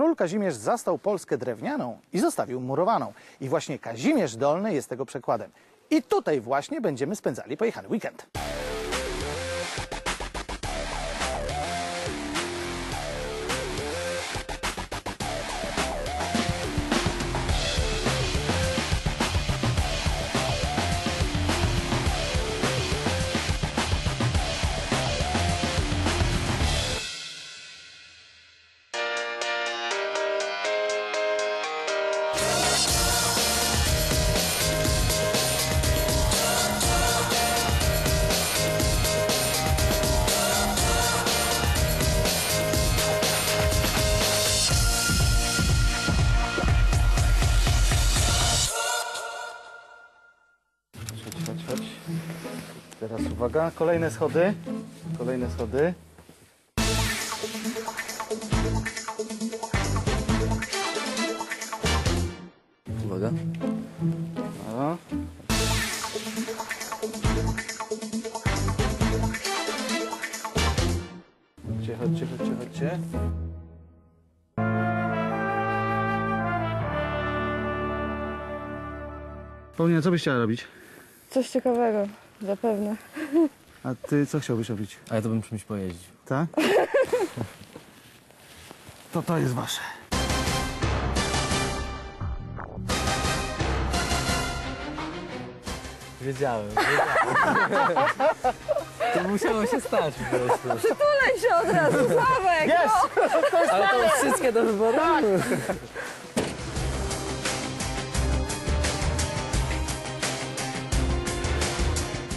Król Kazimierz zastał Polskę drewnianą i zostawił murowaną. I właśnie Kazimierz Dolny jest tego przykładem. I tutaj właśnie będziemy spędzali pojechany weekend. Teraz uwaga, kolejne schody. Kolejne schody. Uwaga. O. Chodźcie, chodźcie, chodźcie, chodźcie. Paulina, co byś chciała robić? Coś ciekawego, zapewne. A ty co chciałbyś robić? A ja to bym czymś pojeździł. Tak? To to jest wasze. Wiedziałem, wiedziałem. To musiało się stać po prostu. Tulej się od razu, Sławek! Jest! Ale to wszystkie do wyboru?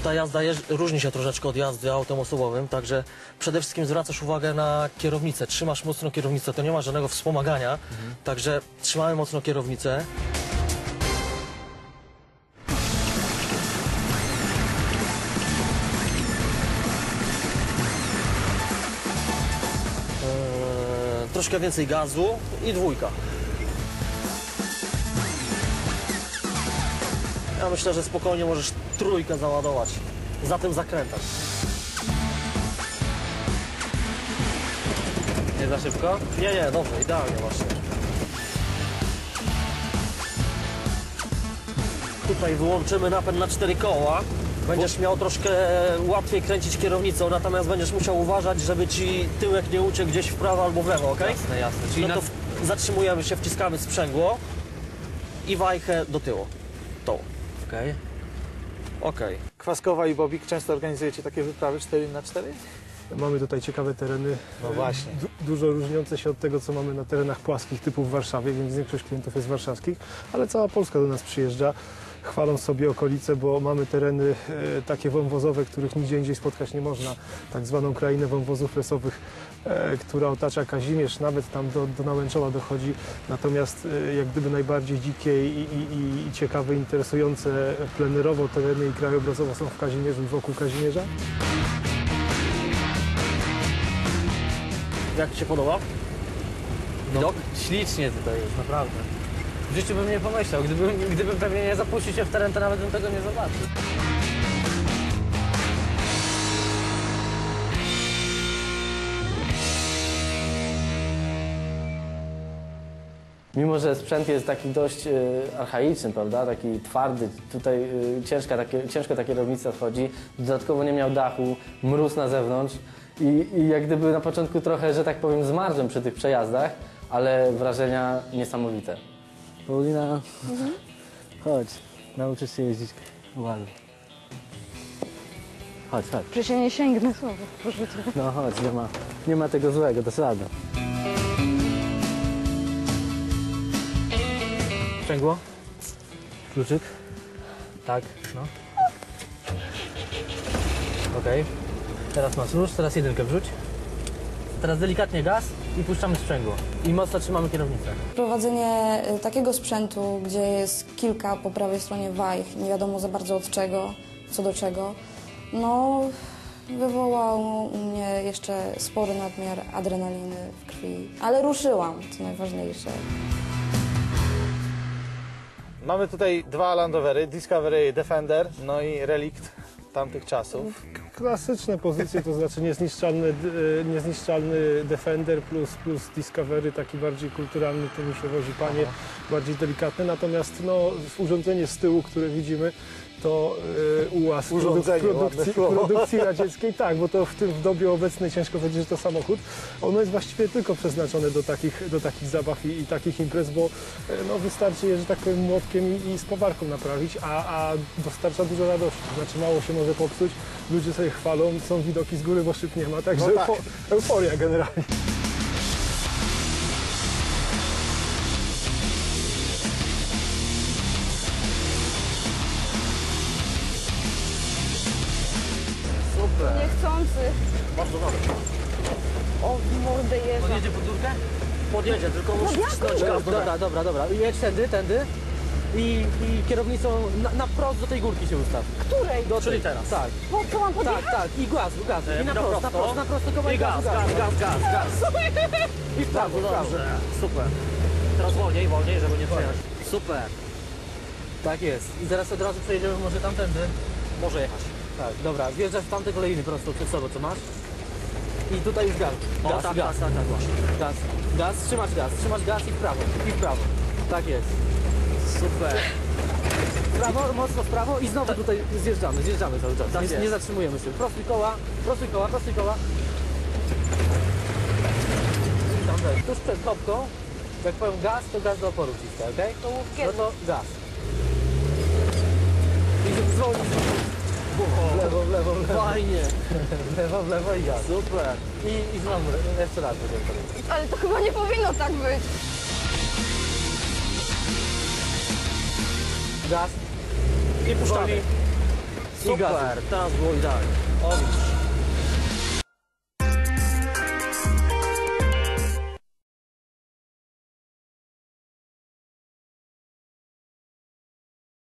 Ta jazda jeż- różni się troszeczkę od jazdy autem osobowym, także przede wszystkim zwracasz uwagę na kierownicę. Trzymasz mocno kierownicę, to nie ma żadnego wspomagania, także trzymamy mocno kierownicę. Eee, troszkę więcej gazu i dwójka. Ja myślę, że spokojnie możesz trójkę załadować za tym zakrętem. Nie za szybko? Nie, nie, dobrze, idealnie właśnie. Tutaj wyłączymy napęd na cztery koła. Będziesz miał troszkę łatwiej kręcić kierownicą, natomiast będziesz musiał uważać, żeby ci tyłek nie uciekł gdzieś w prawo albo w lewo, ok? Jasne, jasne. Czyli No to w- zatrzymujemy się, wciskamy sprzęgło i wajchę do tyłu. Tą. Okej. Okej. Kwaskowa i Bobik często organizujecie takie wyprawy 4 na 4 Mamy tutaj ciekawe tereny, No e, właśnie. du dużo różniące się od tego, co mamy na terenach płaskich typu w Warszawie, więc większość klientów jest warszawskich, ale cała Polska do nas przyjeżdża. Chwalą sobie okolice, bo mamy tereny e, takie wąwozowe, których nigdzie indziej spotkać nie można. Tak zwaną krainę wąwozów lesowych, która otacza Kazimierz, nawet tam do, do Nałęczoła dochodzi. Natomiast e, jak gdyby najbardziej dzikie i, i, i, ciekawe, interesujące plenerowo tereny i krajobrazowo są w Kazimierzu i wokół Kazimierza. Jak Ci się podoba? No, ślicznie tutaj jest, naprawdę. W życiu bym nie pomyślał. Gdybym, gdybym pewnie nie zapuścił się w teren, to nawet bym tego nie zobaczył. Mimo, że sprzęt jest taki dość e, archaiczny, prawda, taki twardy, tutaj e, ciężka, takie, ciężko ta kierownica wchodzi, dodatkowo nie miał dachu, mróz na zewnątrz i, i jak gdyby na początku trochę, że tak powiem, zmarzłem przy tych przejazdach, ale wrażenia niesamowite. Paulina, chodź, nauczysz się jeździć ładnie. Chodź, chodź. Że się nie sięgnę, Sławek, porzucę. No chodź, nie ma, nie ma tego złego, to radę. Sprzęgło? Kluczyk? Tak, no. Okej. Teraz masz nóż, teraz jedynkę wrzuć. Teraz delikatnie gaz i puszczamy sprzęgło. I mocno trzymamy kierownicę. Prowadzenie y, takiego sprzętu, gdzie jest kilka po prawej stronie wajch, nie wiadomo za bardzo od czego, co do czego, no wywołało u mnie jeszcze spory nadmiar adrenaliny w krwi. Ale ruszyłam, co najważniejsze. Mamy tutaj dwa Land Rovery, Discovery Defender, no i Relikt tamtych czasów. klasyczne pozycje, to znaczy niezniszczalny, e, niezniszczalny Defender plus, plus Discovery, taki bardziej kulturalny, tym przewozi panie, bardziej delikatny. Natomiast no, urządzenie z tyłu, które widzimy, to e, ułaz Urządzenie, produkcji, produkcji radzieckiej. Tak, bo to w tym w dobie obecnej ciężko powiedzieć, że to samochód. Ono jest właściwie tylko przeznaczone do takich, do takich zabaw i, i takich imprez, bo e, no, wystarczy je, że tak powiem, młotkiem i, i spowarką naprawić, a, a dostarcza dużo radości. Znaczy mało się może popsuć, ludzie sobie chwalą, są widoki z góry, bo szyb nie ma, także No tak. eufo- euforia generalnie. Niechcący. Bardzo dobrze. O, w mordę jeżdża. Podjedzie pod górkę? Podjedzie, tylko musi wcisnąć gaz. Dobra, dobra, dobra. I jedź tędy, tędy. I, i kierownicą na, na wprost do tej górki się ustaw. Której? Do Czyli tej. teraz. Tak, Po co mam tak, podjechać? tak. I gaz, gaz. I na na prost, na prosto. prost, na prost, tylko I gaz, gaz, gaz, gaz, gaz. I w prawo, w prawo. Dobrze, super. Teraz wolniej, wolniej, żeby nie przejechać. Super. Tak jest. I zaraz od razu przejedziemy może tamtędy. Może jechać. Tak, dobra. Zjeżdżasz w tamte kolejny prosto przed sobą, co masz. I tutaj już gaz. O, Gaz, tak, gaz, tak, tak, tak, właśnie. gaz. Gaz, trzymasz gaz, trzymasz gaz i w prawo, i w prawo. Tak jest. Super. W prawo, mocno w prawo i znowu tutaj zjeżdżamy, zjeżdżamy cały czas. Tak nie, jest. nie zatrzymujemy się. Prostuj koła, prostuj koła, prostuj koła. Tam weź. Tuż przed kopką, jak powiem gaz, to gaz do oporu wciska, okej? Mów No to gaz. I zwolnij. W lewo, w lewo, w lewo. Fajnie. W lewo, w lewo i gaz. Super. I, i znowu, jeszcze raz będziemy powiedzieć. Ale to chyba nie powinno tak być. Gaz I puszczamy. I. Super. Teraz było idealnie. O, widzisz.